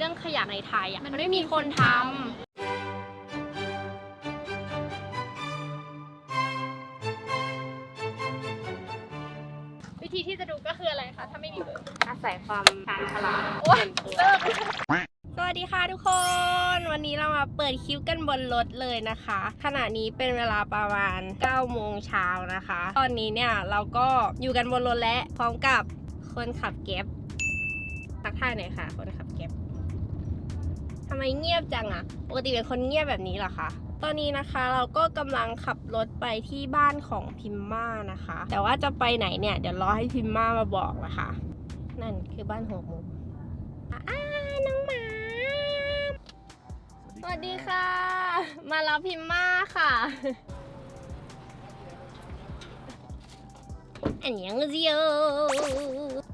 เรื่องขยะในไทยอะมันไม่มีคนทำวิธีที่จะดูก็คืออะไรคะ ถ้าไม่มีเบอร์อาศัยความชาญฉลาดส่วนตัวสวัสดีค่ะทุกคน วันนี้เรามาเปิดคลิปกันบนรถเลยนะคะ ขณะนี้เป็นเวลาประมาณ9โมงเช้านะคะ ตอนนี้เนี่ยเราก็อยู่กันบนรถและพร้อมกับคนขับแก๊ปทักทายหน่อยค่ะ คนขับแก๊ป ทำไมเงียบจังอะปกติเป็นคนเงียบแบบนี้เหรอคะ ตอนนี้นะคะเราก็กำลังขับรถไปที่บ้านของพิมม่านะคะ แต่ว่าจะไปไหนเนี่ย เดี๋ยวรอให้พิมม่ามาบอกนะคะ นั่นคือบ้านหัวมุมอ้าน้องหมา สวัสดีค่ะ มารับพิมม่าค่ะอันยังเจียว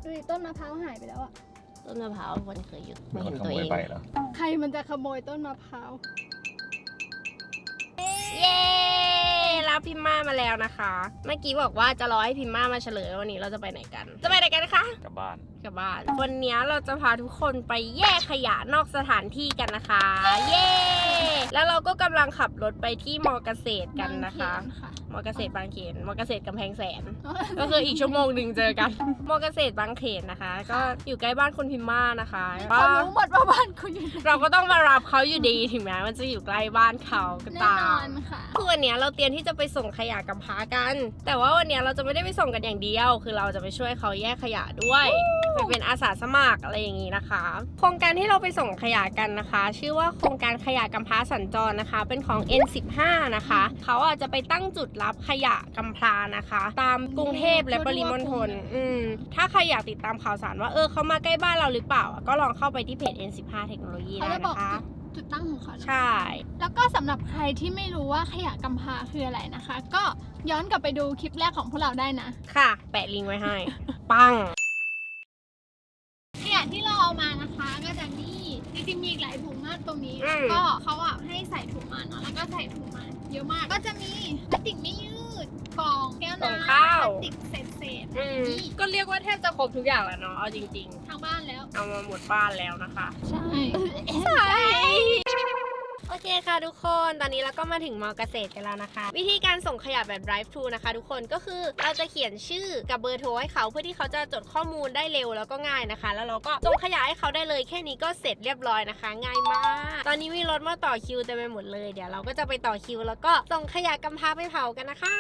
ดูต้นมะพร้าวหายไปแล้วอะ ต้นมะพร้าวคนเคยอยู่มีไม่คเห็นนขตัวโมเอยง ไปเหรอใครมันจะขโมยต้นมะพร้าว เย้รับพิมม่ามาแล้วนะคะ เมื่อกี้บอกว่าจะรอให้พิมม่ามาเฉลยว่าวันนี้เราจะไปไหนกัน จะไปไหนกันคะ กลับบ้าน กลับบ้าน วันนี้เราจะพาทุกคนไปแยกขยะนอกสถานที่กันนะคะ เย้ แล้วเราก็กำลังขับรถไปที่มอเกษตรกันนะคะบางเขนค่ะมอเกษตรบางเขน มอเกษตรกำแพงแสน ก็คืออีกชั่วโมงหนึ่งเจอกัน มอเกษตรบางเขนนะคะ ก็อยู่ใกล้บ้านคุณพิมม่านะคะเขารู้หมดว่าบ้านคุณอยู่ไหนเราก็ต้องมารับเขาอยู่ดีถึงแม้มันจะอยู่ใกล้บ้านเขาก็แน่ตานอมนค่ะ คือวันเนี้ยเราเตรียมที่จะไปส่งขยะกับพากัน แต่ว่าวันเนี้ยเราจะไม่ได้ไปส่งกันอย่างเดียว คือเราจะไปช่วยเขาแยกขยะด้วยไปเป็นอาสาสมัครอะไรอย่างนี้นะคะ โครงการที่เราไปส่งขยะกันนะคะ ชื่อว่าโครงการขยะกำพร้าสัญจรนะคะ เป็นของ N15 นะคะ เขาอาจจะไปตั้งจุดรับขยะกำพร้านะคะ ตามกรุงเทพและปริมณฑลอืมถ้าใครอยากติดตามข่าวสารว่าเออเขามาใกล้บ้านเราหรือเปล่าอะก็ลองเข้าไปที่เพจ N15 เทคโนโลยีเขาได้จะบอนะกคะจุดจุดตั้งของเขานะใช่ แล้วก็สำหรับใครที่ไม่รู้ว่าขยะกำพร้าคืออะไรนะคะ ก็ย้อนกลับไปดูคลิปแรกของพวกเราได้นะ ค่ะ แปะลิงก์ไว้ให้ ปัง ขยะที่เราเอามานะคะก็จะนี่จ ริงๆมีอีกหลายถุงมากตรงนี้ อืม ก็เขาอะให้ใส่ถุงมาเนาะแล้วก็ใส่ถุงมาเยอะมาก ก็จะมีพลาสติกไม่ยืดกล่องแก้วกล่องน้ำพข้าวลาสติกเศษเศษๆอืมก็เรียกว่าแทบจะครบทุกอย่างแล้วเนาะเอาจริงทางบ้านแล้วๆเอามาหมดบ้านแล้วนะคะ ใช่ ใช่โอเคค่ะทุกคน ตอนนี้เราก็มาถึงมอเกษตรกันแล้วนะคะ วิธีการส่งขยะแบบ drive thru นะคะ ทุกคนก็คือเราจะเขียนชื่อกับเบอร์โทรให้เขาเพื่อที่เขาจะจดข้อมูลได้เร็วแล้วก็ง่ายนะคะ แล้วเราก็ส่งขยะให้เขาได้เลยแค่นี้ก็เสร็จเรียบร้อยนะคะ ง่ายมาก ตอนนี้มีรถมาต่อคิวเต็มไปหมดเลยเดี๋ยวเราก็จะไปต่อคิว แล้วก็ส่งขยะกำพร้าไปเผากันนะคะ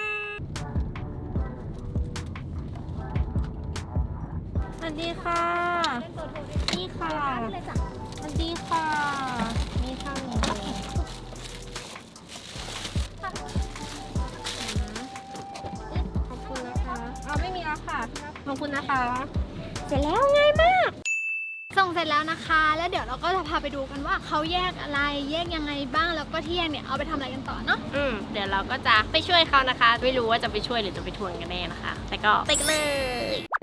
สวัสดีค่ะนี่ค่ะสวัสดีค่ะ ขอบคุณนะคะ เสร็จแล้วง่ายมาก ส่งเสร็จแล้วนะคะ แล้วเดี๋ยวเราก็จะพาไปดูกันว่าเขาแยกอะไรแยกยังไงบ้างแล้วก็ที่แยกเนี่ยเอาไปทำอะไรกันต่อเนาะอืมเดี๋ยวเราก็จะไปช่วยเขานะคะ ไม่รู้ว่าจะไปช่วยหรือจะไปทวนกันแน่นะคะ แต่ก็ไปกันเลย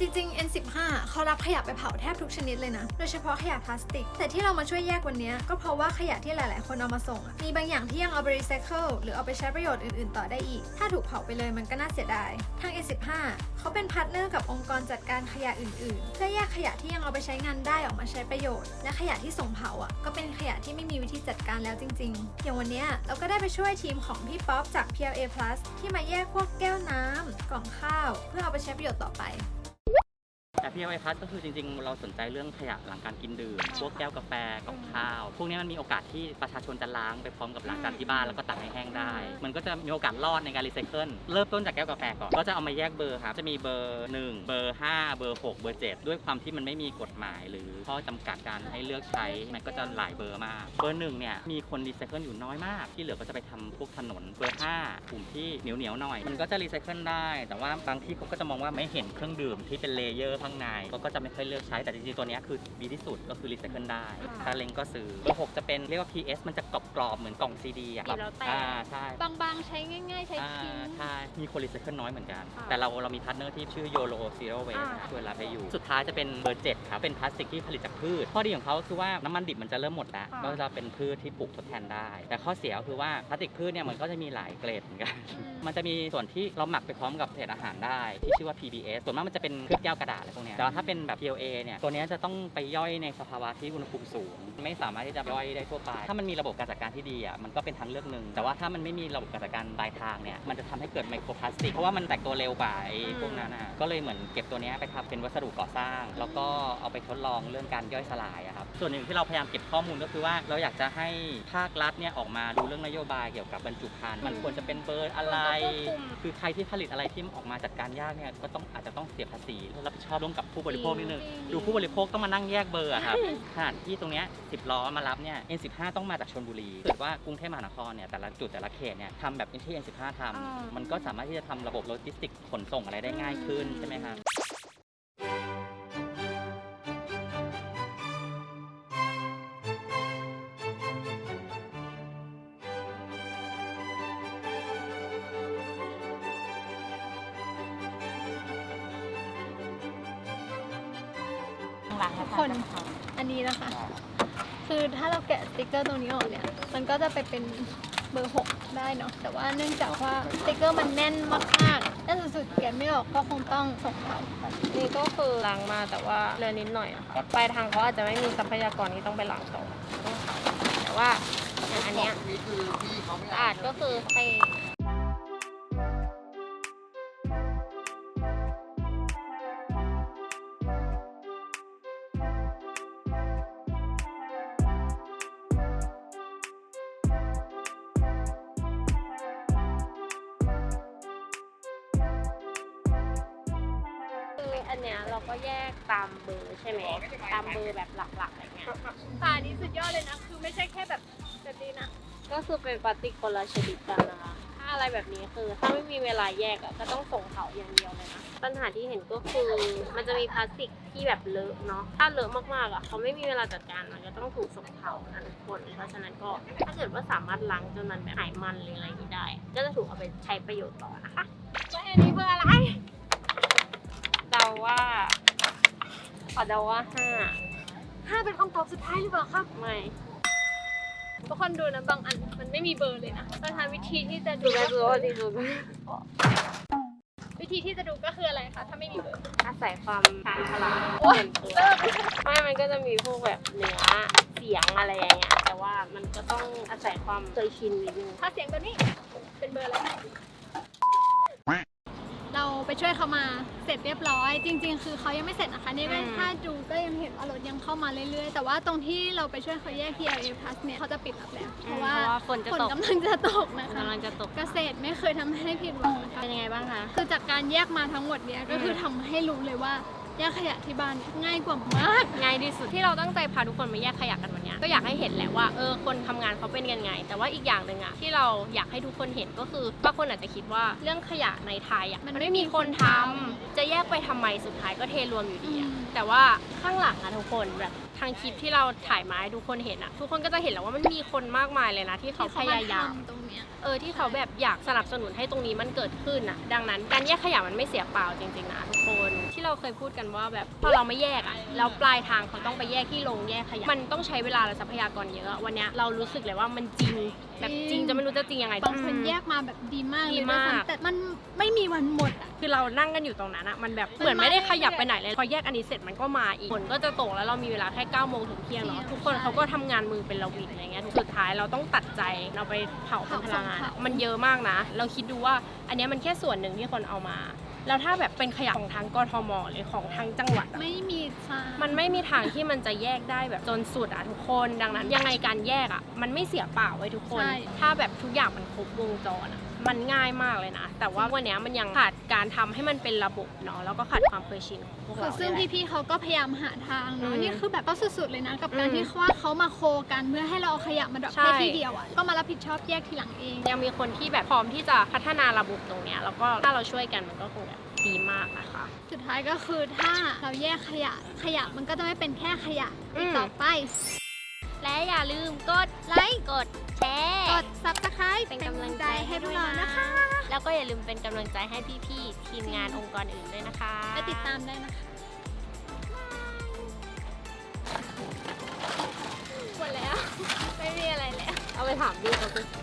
จริงๆ N15 เขารับขยะไปเผาแทบทุกชนิดเลยนะ โดยเฉพาะขยะพลาสติก แต่ที่เรามาช่วยแยกวันนี้ก็เพราะว่าขยะที่หลายๆ คนเอามาส่ง มีบางอย่างที่ยังเอาไปรีไซเคิลหรือเอาไปใช้ประโยชน์อื่นๆ ต่อได้อีก ถ้าถูกเผาไปเลยมันก็น่าเสียดาย ทาง N15 เขาเป็นพาร์ทเนอร์กับองค์กรจัดการขยะอื่นๆ เพื่อแยกขยะที่ยังเอาไปใช้งานได้ออกมาใช้ประโยชน์ และขยะที่ส่งเผาอะก็เป็นขยะที่ไม่มีวิธีจัดการแล้วจริง ๆ อย่างวันนี้เราก็ได้ไปช่วยทีมของพี่ป๊อปจาก PLA Plus ที่มาแยกพวกแก้วน้ำกล่องข้าว เพื่อเอาไปใช้ประโยชน์ต่อไป แต่ PLA Plus ก็คือจริงๆ เราสนใจเรื่องขยะหลังการกินดื่ม พวกแก้วกาแฟกล่องข้าว พวกนี้มันมีโอกาสที่ประชาชนจะล้างไปพร้อมกับล้างจานที่บ้านแล้วก็ตักให้แห้งได้ มันก็จะมีโอกาสรอดในการรีไซเคิล เริ่มต้นจากแก้วกาแฟก่อน ก็จะเอามาแยกเบอร์ครับ จะมีเบอร์ 1 เบอร์ 5 เบอร์ 6 เบอร์ 7 ด้วยความที่มันไม่มีกฎหมาย หรือข้อจำกัดการให้เลือกใช้ มันก็จะหลายเบอร์มาก เบอร์หนึ่งเนี่ยมีคนรีไซเคิลอยู่น้อยมาก ที่เหลือก็จะไปทำพวกถนน เบอร์ 5 กลุ่มที่เหนียวเหนียวๆหน่อย มันก็จะรีไซเคิลได้ แต่ว่าบางที่เขาก็จะมองว่าไม่เห็นเครื่องดื่มที่เป็นเลเยอร์ข้างในเขาก็จะไม่ค่อยเลือกใช้แต่จริงๆตัวเนี้ยคือดีที่สุดก็คือรีไซเคิลได้ค่ะถ้าเล็งก็ซื้อเบอร์6จะเป็นเรียกว่า PS มันจะกรอบๆเหมือนกล่องซีดีอะกินแล้วแตกอ่าใช่ บางๆ ใช้ง่าย ๆ ใช้อ่าทิ้ง ใช่มีคนรีไซเคิลน้อยเหมือนกัน ค่ะแต่เราเรามีพาร์ทเนอร์ที่ชื่อ YOLO Zero Waste อ่าช่วยรับให้อยู่ สุดท้ายจะเป็นเบอร์7ครับ เป็นพลาสติกที่ผลิตจากพืช ข้อดีของเขาคือว่าน้ำมันดิบมันจะเริ่มหมดแล้วค่ะ ก็จะเป็นพืชที่ปลูกทดแทนได้ แต่ข้อเสียก็คือว่าพลาสติกพืชเนี่ยมันก็จะมีหลายเกรดเหมือนกัน มันจะมีส่วนที่เราหมักไปพร้อมกับเศษอาหารได้ ที่ชื่อว่า PBS ส่วนมากมันจะเป็นเคลือบแก้วกระดาษอะไรพวกเนี่ยแต่ว่าถ้าเป็นแบบ PLA เนี่ย ตัวเนี้ยจะต้องไปย่อยในสภาวะที่อุณหภูมิสูง ไม่สามารถที่จะย่อยได้ทั่วไป ถ้ามันมีระบบการจัดการที่ดีอะ มันก็เป็นทางเลือกหนึ่ง แต่ว่าถ้ามันไม่มีระบบการจัดการปลายทางเนี่ย มันจะทำให้เกิดไมโครพลาสติก เพราะว่ามันแตกตัวเร็วกว่าไอ้พวกนั้นอะ ก็เลยเหมือนเก็บตัวเนี้ยไปทำเป็นวัสดุก่อสร้าง แล้วก็เอาไปทดลองเรื่องการย่อยสลายอะครับ ส่วนหนึ่งที่เราพยายามเก็บข้อมูลก็คือว่าเราอยากจะให้ภาครัฐเนี่ยออกมาดูเรื่องนโยบายเกี่ยวกับบรรจุภัณฑ์มันควรจะเป็นเบอร์อะไร คือใครที่ผลิตอะไรที่ออกมาจัดการยากเนี่ยก็ต้องอาจจะต้องเสียภาษีรับผิดชอบร่วมกับผู้บริโภคนิดนึง ดูผู้บริโภคต้องมานั่งแยกเบอร์อะครับขนาดที่ตรงเนี้ย10ล้อมารับเนี่ย N15 ต้องมาจากชลบุรีเกิดว่ากรุงเทพมหานครเนี่ยแต่ละจุดแต่ละเขตเนี่ยทำแบบที่ N15 ทำมันก็สามารถที่จะทำระบบโลจิสติกขนส่งอะไรได้ง่ายขึ้นใช่ไหมครับ ทุกคนอันนี้นะคะ คือถ้าเราแกะสติกเกอร์ตรงนี้ออกเนี่ย มันก็จะไปเป็นเบอร์6ได้เนาะ แต่ว่าเนื่องจากว่าสติกเกอร์มันแน่นมากๆแน่นสุดๆแกะไม่ออกก็คงต้องส่งเขานี่ก็คือล้างมาแต่ว่าเลือนนิดหน่อยอะค่ะปลายทางเขาอาจจะไม่มีทรัพยากรที่ต้องไปล้างต่อต้องเขาแต่ว่าอย่างอันเนี้ยสะอาดก็คือให้ ออันเนี้ยเราก็แยกตามเบอร์ใช่ไหมตามเบอร์แบบหลักๆอะไรเงี้ยฝานี้สุดยอดเลยนะ คือไม่ใช่แค่แบบแบบนี้นะ ก็คือเป็นพลาสติกคนละชนิดกันนะคะถ้าอะไรแบบนี้คือ ถ้าไม่มีเวลาแยกอะก็ต้องส่งเผาอย่างเดียวเลยนะปัญหาที่เห็นก็คือมันจะมีพลาสติกที่แบบเลอะเนาะถ้าเลอะมากๆอะเขาไม่มีเวลาจัดการมันก็ต้องถูกส่งเผานะทุกคนเพราะฉะนั้นก็ถ้าเกิดว่าสามารถล้างจนมันแบบหายมันหรืออะไรอย่างนี้ได้ ก็จะถูกเอาไปใช้ประโยชน์ต่อนะคะแล้วอันนี้เบอร์อะไร เดาว่าขอเดาว่าห้าห้าเป็นคำตอบสุดท้ายหรือเปล่าครับไม่ทุกคนดูนะบางอันมันไม่มีเบอร์เลยนะเราทำวิธีที่จะดูดูแลดูว่าดีดูวิธีที่จะดูก็คืออะไรคะถ้าไม่มีเบอร์อาศัยความชาญฉลาดโอ๊ยส่วนตัวไม่ มันก็จะมีพวกแบบเนื้อเสียงอะไรอย่างเงี้ยแต่ว่ามันก็ต้องอาศัยความเคยชินนิดนึงถ้าเสียงตัวนี้เป็นเบอร์อะไรเรา ไปช่วยเขามาเสร็จเรียบร้อย จริง ๆ คือเขายังไม่เสร็จนะคะนี่ก็อืมถ้าดูก็ยังเห็นว่ารถยังเข้ามาเรื่อยๆ แต่ว่าตรงที่เราไปช่วยเขาแยก PLA plus เนี่ยเขาจะปิดรับแล้วเพราะว่าฝนจะฝนตก กำลังจะตกนะฝนคะ กำลังจะตก เกษตรไม่เคยทำให้ผิดหวังนะคะ เป็นยังไงบ้างคะ คือจากการแยกมาทั้งหมดเนี้ยก็คือทำให้รู้เลยว่า แยกขยะที่บ้านง่ายกว่ามาก ง่ายที่สุดที่เราตั้งใจพาทุกคนมาแยกขยะกันวันเนี้ยก็อยากให้เห็นแหละว่าเออคนทำงานเขาเป็นยังไง แต่ว่าอีกอย่างหนึ่งอะที่เราอยากให้ทุกคนเห็นก็คือบางคนอาจจะคิดว่าเรื่องขยะในไทยอะมัมันนไม่ไม่มีมีคคนนททำำจะแยกไปทำไมสุดท้ายก็เทรวมอยู่ดีอะอืมแต่ว่าข้างหลังอะทุกคนแบบ ทางคลิปที่เราถ่ายมาให้ทุกคนเห็นอะทุกคนก็จะเห็นแล้วว่ามันมีคนมากมายเลยนะที่เขาพยายามทำตรงเนี้ยเออที่เขาแบบอยากสนับสนุนให้ตรงนี้มันเกิดขึ้นอะ ดังนั้นการแยกขยะมันไม่เสียเปล่าจริงๆนะทุกคนที่เราเคยพูดกันว่าแบบพอเราไม่แยกอะแล้วปลายทางเขาต้องไปแยกที่โรงแยกขยะมันต้องใช้เวลาและทรัพยากรเยอะวันเนี้ยเรารู้สึกเลยว่ามันจริงแบบจริงจะไม่รู้จะจริงยังไง บางคนแยกมาแบบดีมากเลยดีด้วยมากซ้ำแต่มันไม่มีวันหมดอะคือเรานั่งกันอยู่ตรงนั้นอะมันแบบมันเหมือนไม่ได้มาขยับเรื่อยๆไปไหนเลยพอแยกอันนี้เสร็จมันก็มาอีกฝนก็จะตกแล้วเรามีเวลาแค่9ก้าโมงถึงเที่ยงเนาะเที่ยงทุกคนใช่เขาก็ทำงานมือเป็นระวิงอะไรเงี้ยสุดท้ายเราต้องตัดใจเราไปเผาเป็นพลังงานเผามันเยอะมากนะ เราคิดดูว่าอันเนี้ยมันแค่ส่วนหนึ่งที่คนเอามาแล้วถ้าแบบเป็นขยะของทางกทมหรือของทางจังหวัดอะไม่มีทางมันไม่มีทางที่มันจะแยกได้แบบจนสุดอะทุกคนดังนั้น ยังไงการแยกอะมันไม่เสียเปล่าไว้ยทุกคนใช่ถ้าแบบทุกอย่างมันครบวงจรอะ มันง่ายมากเลยนะ แต่ว่าวันเนี้ยมันยังขาดการทำให้มันเป็นระบบเนาะแล้วก็ขาดความเคยชินของพวกคือเราซึ่งเนี่ยแหละ พี่ๆเขาก็พยายามหาทางเนาะอืมนี่คือแบบก็สุดๆเลยนะกับการอืมที่ว่าเขามาโคกันเพื่อให้เราเอาขยะมาดรอปใช่ แค่ที่เดียวอะก็มารับผิดชอบแยกทีหลังเอง ยังมีคนที่แบบพร้อมที่จะพัฒนาระบบตรงเนี้ยแล้วก็ถ้าเราช่วยกันมันก็คงแบบดีมากนะคะ สุดท้ายก็คือถ้าเราแยกขยะขยะมันก็จะไม่เป็นแค่ขยะอืม ต่อไป และอย่าลืมกดไลค์กดแชร์กด subscribe เป็นกำลังใจให้พด้ววกยเรานะนะคะ แล้วก็อย่าลืมเป็นกำลังใจให้พี่ๆทีมงานองค์กรอื่นด้วยนะคะและติดตามได้นะคะหมดแล้ว ไม่มีอะไรแล้ว เอาไปถามพี่เขาสิ